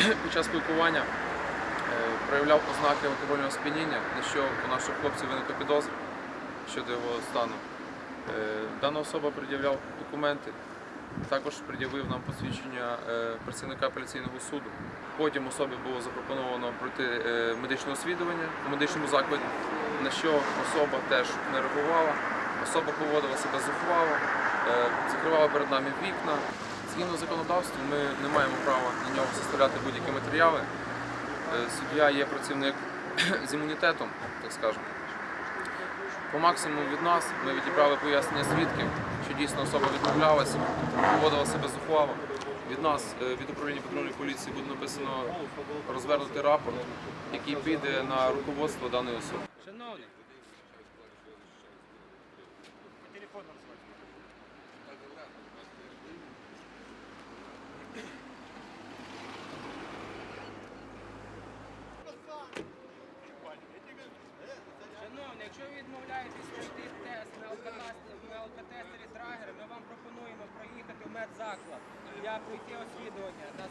під час спілкування е, проявляв ознаки алкогольного сп'яніння, на що у наших хлопців виникла підозра щодо його стану. Е, Дана особа пред'являв документи, також пред'явив нам посвідчення е, працівника апеляційного суду. Потім особі було запропоновано пройти медичне освідування у медичному закладі, на що особа теж не реагувала. Особа поводила себе зухвало, закривала перед нами вікна. Згідно законодавству, ми не маємо права на нього составляти будь-які матеріали. Е, Суддя є працівник з імунітетом, так скажемо. По максимуму від нас ми відібрали пояснення свідків, що дійсно особа відмовлялася, поводила себе зухвало. Від нас, е, від управління патрульної поліції, буде написано розвернути рапорт, який піде на руководство даної особи. Якщо відмовляєтесь пройти тест на алкотестері, Драгер, ми вам пропонуємо проїхати в медзаклад для пройти освідування на.